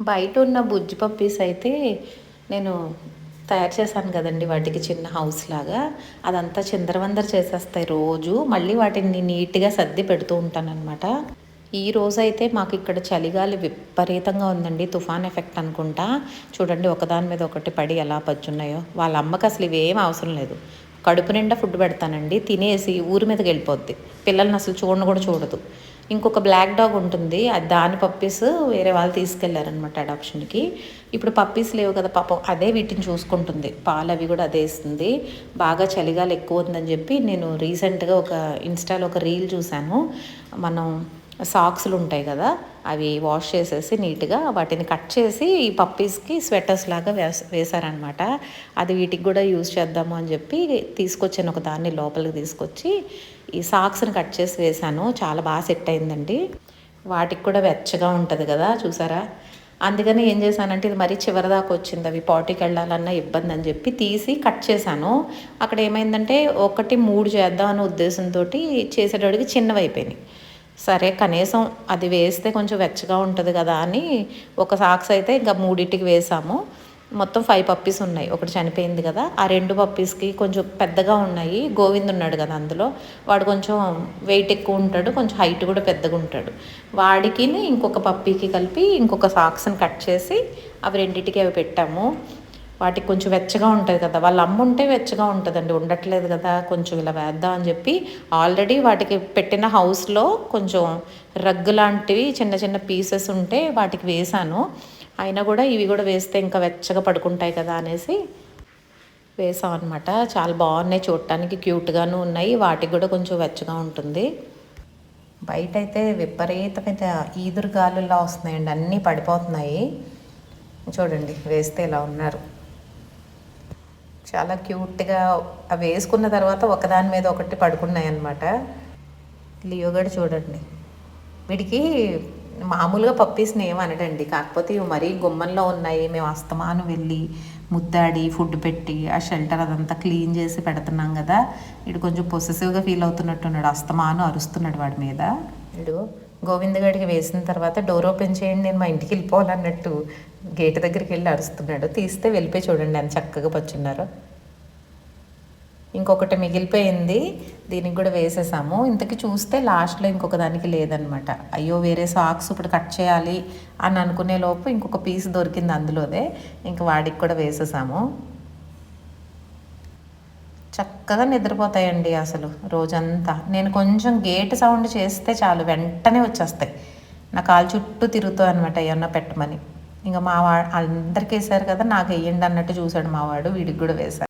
బయట ఉన్న బుజ్జి పప్పీస్ అయితే నేను తయారు చేశాను కదండి వాటికి చిన్న హౌస్ లాగా. అదంతా చిందరవందర చేసేస్తాయి రోజు. మళ్ళీ వాటిని నీట్గా సర్ది పెడుతూ ఉంటానన్నమాట. ఈ రోజు అయితే మాకు ఇక్కడ చలిగాలి విపరీతంగా ఉందండి. తుఫాన్ ఎఫెక్ట్ అనుకుంటా. చూడండి ఒకదాని మీద ఒకటి పడి ఎలా పచ్చున్నాయో. వాళ్ళ అమ్మకి అసలు ఇవేం అవసరం లేదు. కడుపు నిండా ఫుడ్ పెడతానండి. తినేసి ఊరి మీదకి వెళ్ళిపోద్ది. పిల్లల్ని అసలు చూడను కూడా చూడదు. ఇంకొక బ్లాక్ డాగ్ ఉంటుంది. అది దాని పప్పీస్ వేరే వాళ్ళు తీసుకెళ్ళారనమాట అడాప్షన్కి ఇప్పుడు పప్పీస్ లేవు కదా పాపం. అదే వీటిని చూసుకుంటుంది. పాలు అవి కూడా అదే ఇస్తుంది. బాగా చలిగాలు ఎక్కువ ఉందని చెప్పి నేను రీసెంట్గా ఒక ఇన్స్టాలో ఒక రీల్ చూశాను. మనం సాక్స్లు ఉంటాయి కదా అవి వాష్ చేసేసి నీట్గా వాటిని కట్ చేసి ఈ పప్పీస్కి స్వెటర్స్ లాగా వేస్ వేశారనమాట. అది వీటికి కూడా యూజ్ చేద్దాము అని చెప్పి తీసుకొచ్చాను ఒక దాన్ని లోపలికి తీసుకొచ్చి. ఈ సాక్స్ని కట్ చేసి వేశాను చాలా బాగా సెట్ అయిందండి. వాటికి కూడా వెచ్చగా ఉంటుంది కదా చూసారా? అందుకని ఏం చేశానంటే ఇది మరీ చివరి దాకా వచ్చింది. అవి పాటికి వెళ్ళాలన్న ఇబ్బంది అని చెప్పి తీసి కట్ చేశాను. అక్కడ ఏమైందంటే ఒకటి మూడు చేద్దాం అనే ఉద్దేశంతో చేసేటడికి చిన్నవి అయిపోయినాయి. సరే కనీసం అది వేస్తే కొంచెం వెచ్చగా ఉంటుంది కదా అని ఒక సాక్స్ అయితే ఇంకా మూడింటికి వేసాము. మొత్తం ఫైవ్ పప్పీస్ ఉన్నాయి. ఒకటి చనిపోయింది కదా. ఆ రెండు పప్పీస్కి కొంచెం పెద్దగా ఉన్నాయి. గోవింద్ ఉన్నాడు కదా అందులో. వాడు కొంచెం వెయిట్ ఎక్కువ ఉంటాడు. కొంచెం హైట్ కూడా పెద్దగా ఉంటాడు. వాడికి ఇంకొక పప్పీకి కలిపి ఇంకొక సాక్స్ని కట్ చేసి అవి రెండింటికి అవి పెట్టాము. వాటికి కొంచెం వెచ్చగా ఉంటుంది కదా. వాళ్ళ అమ్మ ఉంటే వెచ్చగా ఉంటుందండి. ఉండట్లేదు కదా కొంచెం ఇలా వేద్దాం అని చెప్పి ఆల్రెడీ వాటికి పెట్టిన హౌస్లో కొంచెం రగ్గు లాంటివి చిన్న చిన్న పీసెస్ ఉంటే వాటికి వేశాను అయినా కూడా ఇవి కూడా వేస్తే ఇంకా వెచ్చగా పడుకుంటాయి కదా అనేసి వేసాం అనమాట చాలా బాగున్నాయి చూడటానికి క్యూట్గాను ఉన్నాయి. వాటికి కూడా కొంచెం వెచ్చగా ఉంటుంది. బయట అయితే విపరీతమైన ఈదురు గాలులా వస్తున్నాయండి. అన్నీ పడిపోతున్నాయి. చూడండి వేస్తే ఇలా ఉన్నారు. చాలా క్యూట్గా అవి వేసుకున్న తర్వాత ఒకదాని మీద ఒకటి పడుకున్నాయి అనమాట లియోగడ్ చూడండి. వీడికి మామూలుగా పప్పీస్ని ఏమనడండి కాకపోతే ఇవి మరీ గుమ్మంలో ఉన్నాయి. మేము అస్తమానం వెళ్ళి ముద్దాడి ఫుడ్ పెట్టి ఆ షెల్టర్ అదంతా క్లీన్ చేసి పెడుతున్నాం కదా. ఇటు కొంచెం పొసెసివ్గా ఫీల్ అవుతున్నట్టున్నాడు. అస్తమానం అరుస్తున్నాడు వాడి మీద. వీడు గోవింద్ గడికి వేసిన తర్వాత డోర్ ఓపెన్ చేయండి నేను మా ఇంటికి వెళ్ళిపోవాలన్నట్టు గేట్ దగ్గరికి వెళ్ళి అరుస్తున్నాడు. తీస్తే వెళ్ళిపోయి చూడండి ఎంత చక్కగా పచ్చున్నారు. ఇంకొకటి మిగిలిపోయింది దీనికి కూడా వేసేసాము. ఇంతకి చూస్తే లాస్ట్లో ఇంకొక దానికి లేదనమాట. అయ్యో వేరే సాక్స్ ఇప్పుడు కట్ చేయాలి అని అనుకునే లోపు ఇంకొక పీస్ దొరికింది అందులోదే ఇంక వాడికి కూడా వేసేసాము. చక్కగా నిద్రపోతాయండి అసలు రోజంతా. నేను కొంచెం గేట్ సౌండ్ చేస్తే చాలు వెంటనే వచ్చేస్తాయి. నా కాలు చుట్టూ తిరుగుతాయి అనమాట ఏమన్నా పెట్టమని. ఇంకా మా వాడు అందరికి వేసారు కదా నాకు వేయండి అన్నట్టు చూశాడు మావాడు వీడికి కూడా వేశారు.